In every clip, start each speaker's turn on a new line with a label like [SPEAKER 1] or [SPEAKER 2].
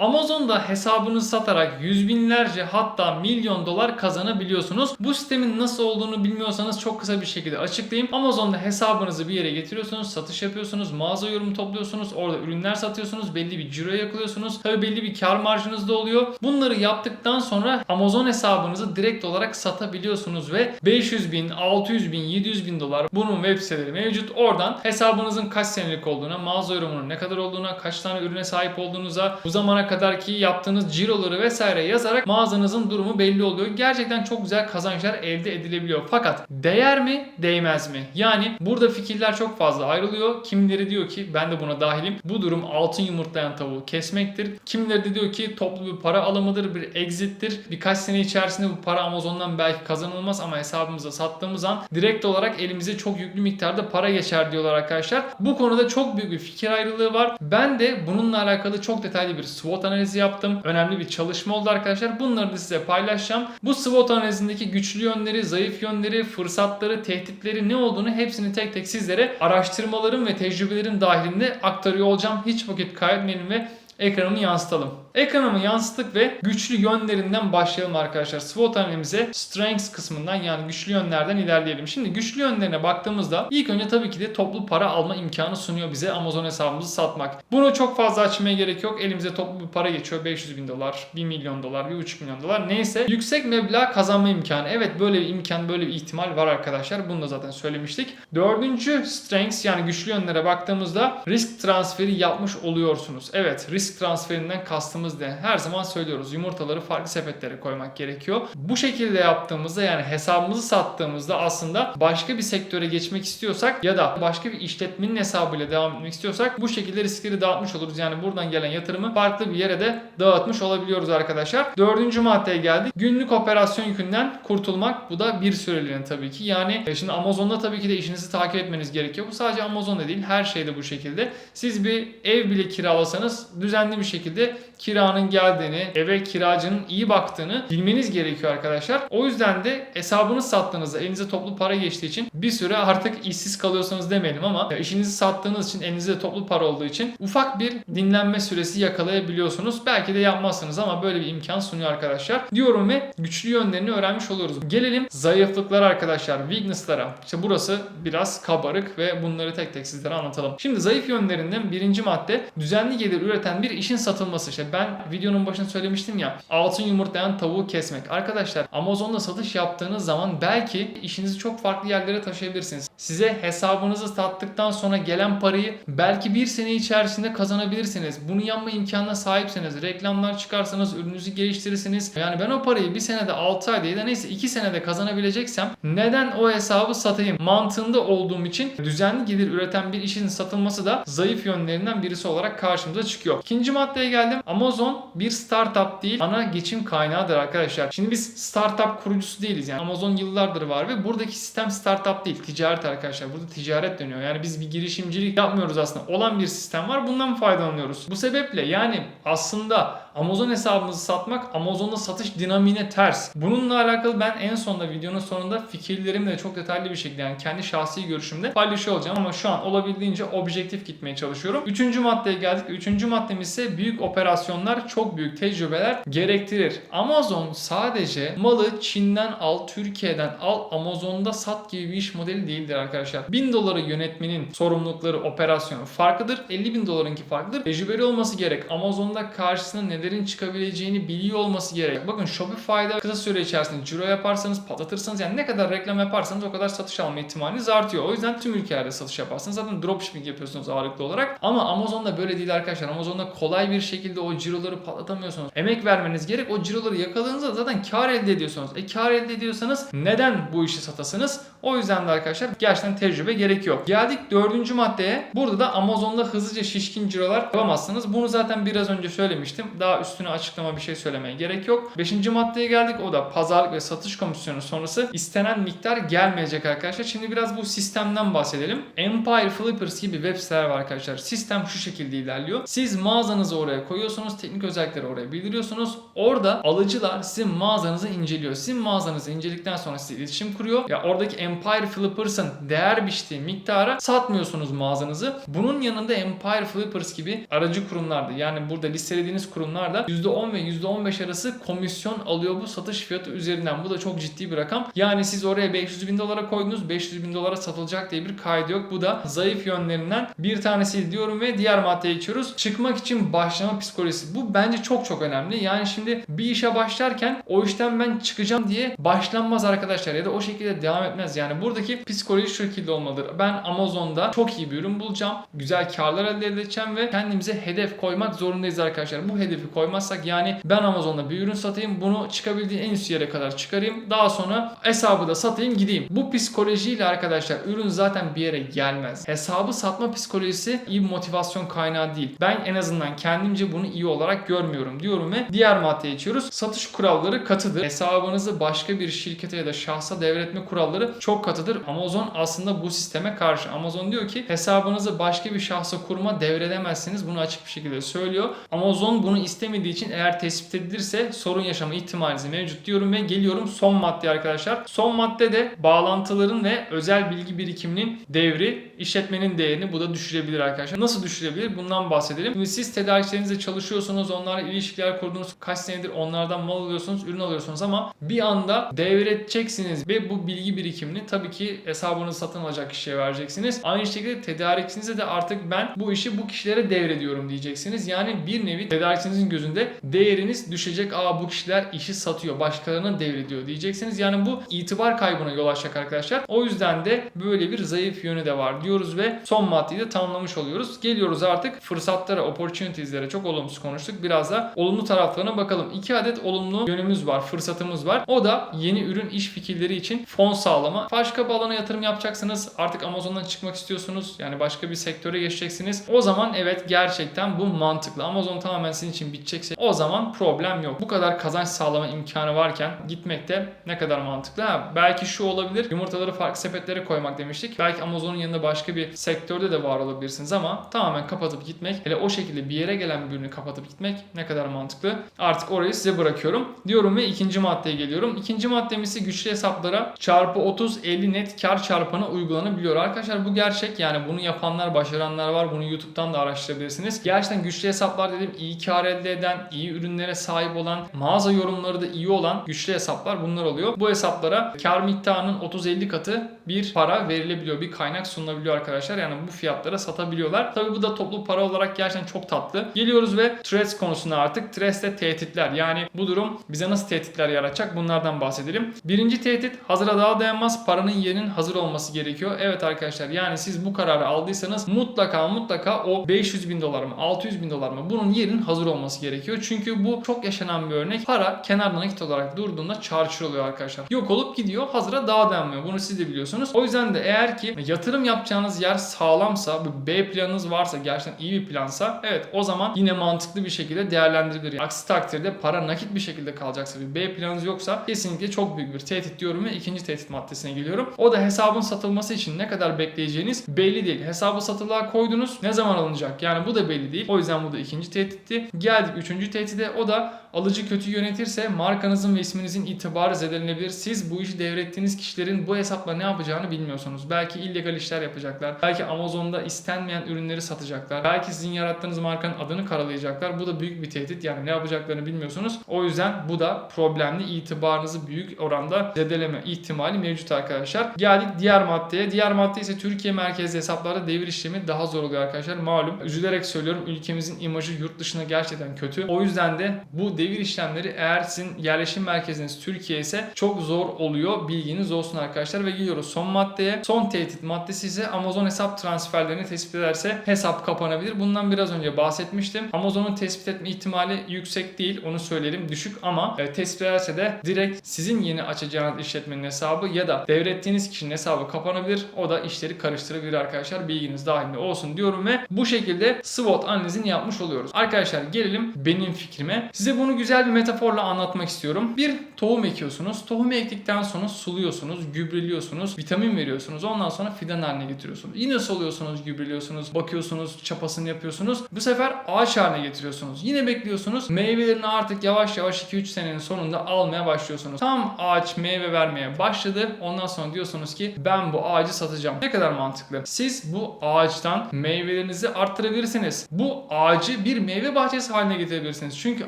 [SPEAKER 1] Amazon'da hesabınızı satarak yüz binlerce hatta milyon dolar kazanabiliyorsunuz. Bu sistemin nasıl olduğunu bilmiyorsanız çok kısa bir şekilde açıklayayım. Amazon'da hesabınızı bir yere getiriyorsunuz, satış yapıyorsunuz, mağaza yorum topluyorsunuz, orada ürünler satıyorsunuz, belli bir ciro yakalıyorsunuz. Tabii belli bir kar marjınız da oluyor. Bunları yaptıktan sonra Amazon hesabınızı direkt olarak satabiliyorsunuz ve 500 bin, 600 bin, 700 bin dolar bunun web siteleri mevcut. Oradan hesabınızın kaç senelik olduğuna, mağaza yorumunun ne kadar olduğuna, kaç tane ürüne sahip olduğunuza, bu zamana kadar ki yaptığınız ciroları vesaire yazarak mağazanızın durumu belli oluyor. Gerçekten çok güzel kazançlar elde edilebiliyor. Fakat değer mi, değmez mi? Yani burada fikirler çok fazla ayrılıyor. Kimileri diyor ki ben de buna dahilim. Bu durum altın yumurtlayan tavuğu kesmektir. Kimileri de diyor ki toplu bir para alımıdır, bir exit'tir. Birkaç sene içerisinde bu para Amazon'dan belki kazanılmaz ama hesabımıza sattığımız an direkt olarak elimize çok yüklü miktarda para geçer diyorlar arkadaşlar. Bu konuda çok büyük bir fikir ayrılığı var. Ben de bununla alakalı çok detaylı bir SWOT analizi yaptım. Önemli bir çalışma oldu arkadaşlar. Bunları da size paylaşacağım. Bu SWOT analizindeki güçlü yönleri, zayıf yönleri, fırsatları, tehditleri ne olduğunu hepsini tek tek sizlere araştırmalarım ve tecrübelerim dahilinde aktarıyor olacağım. Hiç vakit kaybetmeyelim ve ekranımı yansıtalım. Ekranımı yansıttık ve güçlü yönlerinden başlayalım arkadaşlar. SWOT analizimize strengths kısmından yani güçlü yönlerden ilerleyelim. Şimdi güçlü yönlerine baktığımızda ilk önce tabii ki de toplu para alma imkanı sunuyor bize Amazon hesabımızı satmak. Bunu çok fazla açmaya gerek yok. Elimize toplu bir para geçiyor. 500 bin dolar, 1 milyon dolar, 1,5 milyon dolar neyse. Yüksek meblağ kazanma imkanı. Evet böyle bir imkan, böyle bir ihtimal var arkadaşlar. Bunu da zaten söylemiştik. Dördüncü strengths yani güçlü yönlere baktığımızda risk transferi yapmış oluyorsunuz. Evet risk transferinden kastım yaptığımız de her zaman söylüyoruz yumurtaları farklı sepetlere koymak gerekiyor. Bu şekilde yaptığımızda yani hesabımızı sattığımızda aslında başka bir sektöre geçmek istiyorsak ya da başka bir işletmenin hesabıyla devam etmek istiyorsak bu şekilde riskleri dağıtmış oluruz. Yani buradan gelen yatırımı farklı bir yere de dağıtmış olabiliyoruz arkadaşlar. Dördüncü maddeye geldik. Günlük operasyon yükünden kurtulmak. Bu da bir süreliğine tabii ki. Yani e, şimdi Amazon'da tabii ki de işinizi takip etmeniz gerekiyor. Bu sadece Amazon'da değil her şeyde bu şekilde. Siz bir ev bile kiralasanız düzenli bir şekilde kiranın geldiğini, eve kiracının iyi baktığını bilmeniz gerekiyor arkadaşlar. O yüzden de hesabını sattığınızda elinize toplu para geçtiği için bir süre artık işsiz kalıyorsanız demeyelim ama işinizi sattığınız için elinizde toplu para olduğu için ufak bir dinlenme süresi yakalayabiliyorsunuz. Belki de yapmazsınız ama böyle bir imkan sunuyor arkadaşlar. Diyorum ve güçlü yönlerini öğrenmiş oluyoruz. Gelelim zayıflıklara arkadaşlar, weakness'lara. İşte burası biraz kabarık ve bunları tek tek sizlere anlatalım. Şimdi zayıf yönlerinden birinci madde düzenli gelir üreten bir işin satılması. İşte ben videonun başında söylemiştim ya altın yumurtlayan tavuğu kesmek. Arkadaşlar Amazon'da satış yaptığınız zaman belki işinizi çok farklı yerlere taşıyabilirsiniz. Size hesabınızı sattıktan sonra gelen parayı belki bir sene içerisinde kazanabilirsiniz. Bunu yapma imkanına sahipseniz, reklamlar çıkarsanız, ürününüzü geliştirirsiniz. Yani ben o parayı bir senede 6 ayda ya da neyse 2 senede kazanabileceksem neden o hesabı satayım mantığında olduğum için düzenli gelir üreten bir işin satılması da zayıf yönlerinden birisi olarak karşımıza çıkıyor. İkinci maddeye geldim. Amazon bir startup değil ana geçim kaynağıdır arkadaşlar. Şimdi biz startup kurucusu değiliz yani. Amazon yıllardır var ve buradaki sistem startup değil. Ticaret arkadaşlar. Burada ticaret dönüyor. Yani biz bir girişimcilik yapmıyoruz aslında. Olan bir sistem var. Bundan faydalanıyoruz. Bu sebeple yani aslında Amazon hesabımızı satmak Amazon'da satış dinamiğine ters. Bununla alakalı ben en sonunda videonun sonunda fikirlerimi de çok detaylı bir şekilde yani kendi şahsi görüşümde paylaşıyor olacağım ama şu an olabildiğince objektif gitmeye çalışıyorum. Üçüncü maddeye geldik. Üçüncü maddemiz ise büyük operasyonlar çok büyük tecrübeler gerektirir. Amazon sadece malı Çin'den al, Türkiye'den al, Amazon'da sat gibi bir iş modeli değildir arkadaşlar. 1000 doları yönetmenin sorumlulukları, operasyonu farklıdır. 50 bin dolarınki farklıdır. Tecrübeli olması gerek. Amazon'da karşısına nelerin çıkabileceğini biliyor olması gerek. Bakın Shopify'da kısa süre içerisinde ciro yaparsanız, patlatırsanız yani ne kadar reklam yaparsanız o kadar satış alma ihtimaliniz artıyor. O yüzden tüm ülkelerde satış yaparsınız. Zaten dropshipping yapıyorsunuz ağırlıklı olarak. Ama Amazon'da böyle değil arkadaşlar. Amazon'da kolay bir şekilde o ciroları patlatamıyorsunuz. Emek vermeniz gerek. O ciroları yakaladığınızda zaten kar elde ediyorsunuz. E kar elde ediyorsanız neden bu işi satasınız? O yüzden de arkadaşlar gerçekten tecrübe gerekiyor. Geldik dördüncü maddeye. Burada da Amazon'da hızlıca şişkin cirolar yapamazsınız. Bunu zaten biraz önce söylemiştim. Daha üstüne açıklama bir şey söylemeye gerek yok. Beşinci maddeye geldik. O da pazarlık ve satış komisyonu sonrası istenen miktar gelmeyecek arkadaşlar. Şimdi biraz bu sistemden bahsedelim. Empire Flippers gibi web siteler var arkadaşlar. Sistem şu şekilde ilerliyor. Siz mağaza mağazanızı oraya koyuyorsunuz. Teknik özellikleri oraya bildiriyorsunuz. Orada alıcılar sizin mağazanızı inceliyor. Sizin mağazanızı inceledikten sonra size iletişim kuruyor. Ya oradaki Empire Flippers'ın değer biçtiği miktara satmıyorsunuz mağazanızı. Bunun yanında Empire Flippers gibi aracı kurumlarda yani burada listelediğiniz kurumlarda %10 ve %15 arası komisyon alıyor bu satış fiyatı üzerinden. Bu da çok ciddi bir rakam. Yani siz oraya 500 bin dolara koydunuz 500 bin dolara satılacak diye bir kaydı yok. Bu da zayıf yönlerinden bir tanesi diyorum ve diğer maddeye geçiyoruz. Çıkmak için başlama psikolojisi. Bu bence çok çok önemli. Yani şimdi bir işe başlarken o işten ben çıkacağım diye başlanmaz arkadaşlar ya da o şekilde devam etmez. Yani buradaki psikoloji şu şekilde olmalıdır. Ben Amazon'da çok iyi bir ürün bulacağım. Güzel karlar elde edeceğim ve kendimize hedef koymak zorundayız arkadaşlar. Bu hedefi koymazsak yani ben Amazon'da bir ürün satayım. Bunu çıkabildiği en üst yere kadar çıkarayım. Daha sonra hesabı da satayım gideyim. Bu psikolojiyle arkadaşlar ürün zaten bir yere gelmez. Hesabı satma psikolojisi iyi bir motivasyon kaynağı değil. Ben en azından kendimce bunu iyi olarak görmüyorum diyorum ve diğer maddeye geçiyoruz. Satış kuralları katıdır. Hesabınızı başka bir şirkete ya da şahsa devretme kuralları çok katıdır. Amazon aslında bu sisteme karşı. Amazon diyor ki hesabınızı başka bir şahsa kurma devredemezsiniz. Bunu açık bir şekilde söylüyor. Amazon bunu istemediği için eğer tespit edilirse sorun yaşama ihtimaliniz mevcut diyorum ve geliyorum son madde arkadaşlar. Son madde de bağlantıların ve özel bilgi birikiminin devri, işletmenin değerini bu da düşürebilir arkadaşlar. Nasıl düşürebilir? Bundan bahsedelim. Şimdi siz tedarikçilerinizle çalışıyorsunuz, onlarla ilişkiler kurdunuz. Kaç senedir onlardan mal alıyorsunuz, ürün alıyorsunuz ama bir anda devredeceksiniz ve bu bilgi birikimini tabii ki hesabınızı satın alacak kişiye vereceksiniz. Aynı şekilde tedarikçinize de artık ben bu işi bu kişilere devrediyorum diyeceksiniz. Yani bir nevi tedarikçinizin gözünde değeriniz düşecek. Aa bu kişiler işi satıyor, başkalarına devrediyor diyeceksiniz. Yani bu itibar kaybına yol açacak arkadaşlar. O yüzden de böyle bir zayıf yönü de var diyoruz ve son maddeyi de tamamlamış oluyoruz. Geliyoruz artık fırsatlara, opportunities'lere çok olumsuz konuştuk. Biraz da olumlu taraflarına bakalım. İki adet olumlu yönümüz var, fırsatımız var. O da yeni ürün iş fikirleri için fon sağlama. Başka bir alana yatırım yapacaksınız. Artık Amazon'dan çıkmak istiyorsunuz. Yani başka bir sektöre geçeceksiniz. O zaman evet gerçekten bu mantıklı. Amazon tamamen sizin için bitecekse o zaman problem yok. Bu kadar kazanç sağlama imkanı varken gitmekte ne kadar mantıklı. Ha, belki şu olabilir. Yumurtaları farklı sepetlere koymak demiştik. Belki Amazon'un yanında başka bir sektörde de var olabilirsiniz ama tamamen kapatıp gitmek hele o şekilde bir yere gelen bir ürünü kapatıp gitmek ne kadar mantıklı. Artık orayı size bırakıyorum. Diyorum ve ikinci maddeye geliyorum. İkinci maddemiz ise güçlü hesaplara çarpı 30-50 net kar çarpanı uygulanabiliyor. Arkadaşlar bu gerçek yani bunu yapanlar, başaranlar var. Bunu YouTube'dan da araştırabilirsiniz. Gerçekten güçlü hesaplar dedim iyi kar elde eden, iyi ürünlere sahip olan, mağaza yorumları da iyi olan güçlü hesaplar bunlar oluyor. Bu hesaplara kar miktarının 30-50 katı bir para verilebiliyor. Bir kaynak sunulabiliyor arkadaşlar. Yani bu fiyatlara satabiliyorlar. Tabi bu da toplu para olarak gerçekten çok tatlı. Geliyoruz ve threats konusuna artık. Threats de tehditler. Yani bu durum bize nasıl tehditler yaratacak bunlardan bahsedelim. Birinci tehdit hazıra daha dayanmaz. Paranın yerinin hazır olması gerekiyor. Evet arkadaşlar yani siz bu kararı aldıysanız mutlaka mutlaka o 500 bin dolar mı 600 bin dolar mı bunun yerinin hazır olması gerekiyor. Çünkü bu çok yaşanan bir örnek. Para kenarda nakit olarak durduğunda çarçur oluyor arkadaşlar. Yok olup gidiyor hazıra daha dayanmıyor. Bunu siz de biliyorsunuz. O yüzden de eğer ki yatırım yapacağınız yer sağlamsa, bir B planınız varsa, gerçekten iyi bir plansa evet o zaman yine mantıklı bir şekilde değerlendirilir. Yani aksi takdirde para nakit bir şekilde kalacaksa, bir B planınız yoksa kesinlikle çok büyük bir tehdit diyorum ve ikinci tehdit maddesine geliyorum. O da hesabın satılması için ne kadar bekleyeceğiniz belli değil. Hesabı satılığa koydunuz ne zaman alınacak? Yani bu da belli değil. O yüzden bu da ikinci tehditti. Geldik üçüncü tehdide. O da alıcı kötü yönetirse markanızın ve isminizin itibarı zedelenebilir. Siz bu işi devrettiğiniz kişilerin bu hesapla ne yapacağını bilmiyorsunuz. Belki illegal işler yapacaklar. Belki Amazon'da istenmeyen ürünleri satacaklar. Belki sizin yarattığınız markanın adını karalayacaklar. Bu da büyük bir tehdit. Yani ne yapacaklarını bilmiyorsunuz. O yüzden bu da problemli. itibarınızı büyük oranda zedeleme ihtimali mevcut arkadaşlar. Geldik diğer maddeye. Diğer madde ise Türkiye merkezli hesaplarda devir işlemi daha zor oluyor arkadaşlar. Malum üzülerek söylüyorum ülkemizin imajı yurt dışına gerçekten kötü. O yüzden de bu devir işlemleri eğer sizin yerleşim merkeziniz Türkiye ise çok zor oluyor. Bilginiz olsun arkadaşlar ve geliyoruz son maddeye. Son tehdit maddesi ise Amazon hesap transferlerini tespit ederse hesap kapanabilir. Bundan biraz önce bahsetmiştim. Amazon'un tespit etme ihtimali yüksek değil. Onu söyleyelim. Düşük ama e, tespit ederse de direkt sizin yeni açacağınız işletmenin hesabı ya da devrettiğiniz kişinin hesabı kapanabilir. O da işleri karıştırabilir arkadaşlar. Bilginiz dahilinde olsun diyorum ve bu şekilde SWOT analizini yapmış oluyoruz. Arkadaşlar gelelim benim fikrime. Size bunu güzel bir metaforla anlatmak istiyorum. Bir tohum ekiyorsunuz. Tohumu ektikten sonra suluyorsunuz, gübreliyorsunuz, vitamin veriyorsunuz. Ondan sonra fidan haline getiriyorsunuz. Yine soluyorsunuz, gübreliyorsunuz, bakıyorsunuz, çapasını yapıyorsunuz. Bu sefer ağaç haline getiriyorsunuz. Yine bekliyorsunuz. Meyvelerini artık yavaş yavaş 2-3 senenin sonunda almaya başlıyorsunuz. Tam ağaç meyve vermeye başladı. Ondan sonra diyorsunuz ki ben bu ağacı satacağım. Ne kadar mantıklı. Siz bu ağaçtan meyvelerinizi arttırabilirsiniz. Bu ağacı bir meyve bahçesi haline getirebilirsiniz. Çünkü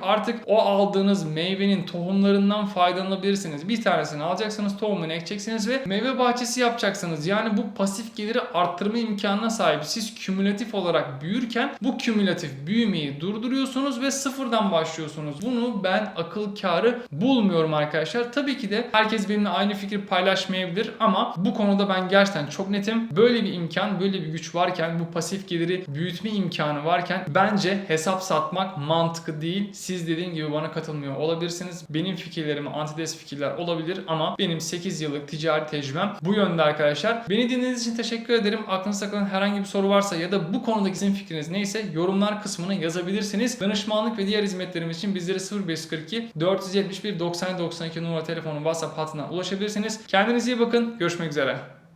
[SPEAKER 1] artık o aldığınız meyvenin tohumlarından faydalanabilirsiniz. Bir tanesini alacaksınız, tohumunu ekeceksiniz ve meyve bahçesi yapacaksınız. Yani bu pasif geliri arttırma imkanına sahip. Siz kümülatif olarak büyürken bu kümülatif büyümeyi durduruyorsunuz ve sıfırdan başlıyorsunuz. Bunu ben akıl kârı bulmuyorum arkadaşlar. Tabii ki de herkes benimle aynı fikri paylaşmayabilir ama bu konuda ben gerçekten çok netim. Böyle bir imkan, böyle bir güç varken, bu pasif geliri büyütme imkanı varken bence hesap satmak mantıklı değil. Siz dediğim gibi bana katılmıyor olabilirsiniz. Benim fikirlerim antides fikirler olabilir ama benim 8 yıllık ticari tecrübem bu yönde arkadaşlar. Beni dinlediğiniz için teşekkür ederim. Aklınızda kalan herhangi bir soru varsa ya da bu konudaki sizin fikriniz neyse yorumlar kısmına yazabilirsiniz. Danışmanlık ve diğer hizmetlerimiz için bizlere 0542 471 90 92 numara telefonu WhatsApp hattına ulaşabilirsiniz. Kendinize iyi bakın. Görüşmek üzere.